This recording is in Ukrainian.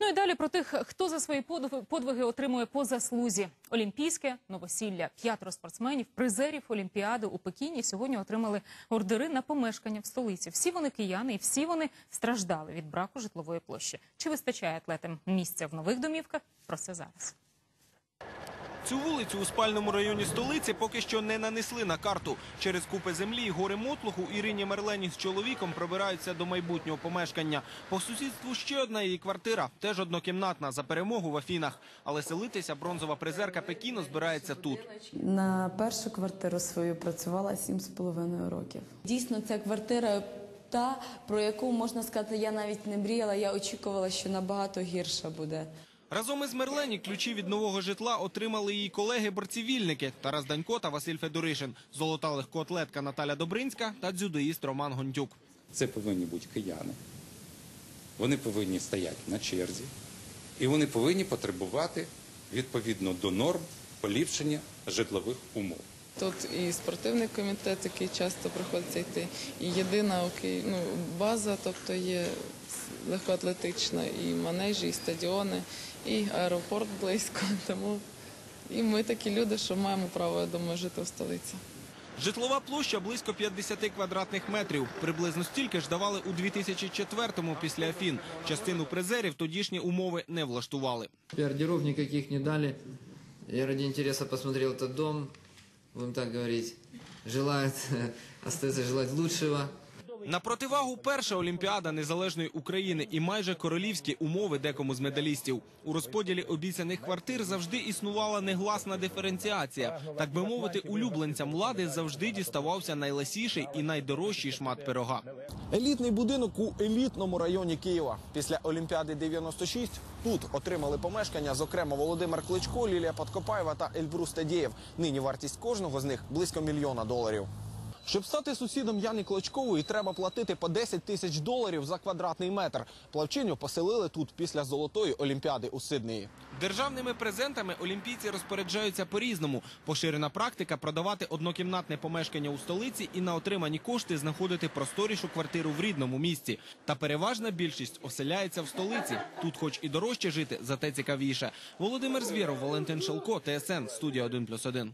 Ну і далі про тих, хто за свої подвиги, отримує по заслузі. Олімпійське новосілля. П'ятеро спортсменів, призерів Олімпіади у Пекіні сьогодні отримали ордери на помешкання в столиці. Всі вони кияни і всі вони страждали від браку житлової площі. Чи вистачає атлетам місця в нових домівках? Про це зараз. Цю вулицю у спальному районі столиці поки що не нанесли на карту. Через купи землі і гори мотлуху Ірині Мерлені з чоловіком пробираються до майбутнього помешкання. По сусідству ще одна її квартира, теж однокімнатна, за перемогу в Афінах. Але селитися бронзова призерка Пекіну збирається тут. На першу квартиру свою працювала сім з половиною років. Дійсно, ця квартира та, про яку можна сказати, я навіть не мріяла. Я очікувала, що набагато гірша буде. Разом із Мерлені ключі від нового житла отримали її колеги-борцівільники Тарас Данько та Василь Федоришин, золота легкоатлетка Наталя Добринська та дзюдоїст Роман Гондюк. Це повинні бути кияни. Вони повинні стояти на черзі, і вони повинні потребувати відповідно до норм поліпшення житлових умов. Тут і спортивний комітет, який часто приходиться йти, і єдина ну, база, тобто є легкоатлетична, і манежі, і стадіони, і аеропорт близько. Тому і ми такі люди, що маємо право, я думаю, жити в столиці. Житлова площа близько 50 квадратних метрів. Приблизно стільки ж давали у 2004-му після Афін. Частину призерів тодішні умови не влаштували. Ордеров никаких не дали. Я ради интереса посмотрел этот дом. Будем так говорить. Желают, остается желать лучшего. На противагу перша Олімпіада незалежної України і майже королівські умови декому з медалістів. У розподілі обіцяних квартир завжди існувала негласна диференціація. Так би мовити, улюбленцям влади завжди діставався найласіший і найдорожчий шмат пирога. Елітний будинок у елітному районі Києва. Після Олімпіади 96 тут отримали помешкання, зокрема Володимир Кличко, Лілія Подкопаєва та Ельбрус Тадєєв. Нині вартість кожного з них близько мільйона доларів. Щоб стати сусідом Яни Клочкової, треба платити по 10 тисяч доларів за квадратний метр. Плавчиню поселили тут після золотої олімпіади у Сиднеї. Державними презентами олімпійці розпоряджаються по-різному. Поширена практика продавати однокімнатне помешкання у столиці і на отримані кошти знаходити просторішу квартиру в рідному місті. Та переважна більшість оселяється в столиці. Тут, хоч і дорожче жити, зате цікавіше. Володимир Звєров, Валентин Шелко, ТСН, студія 1+,1.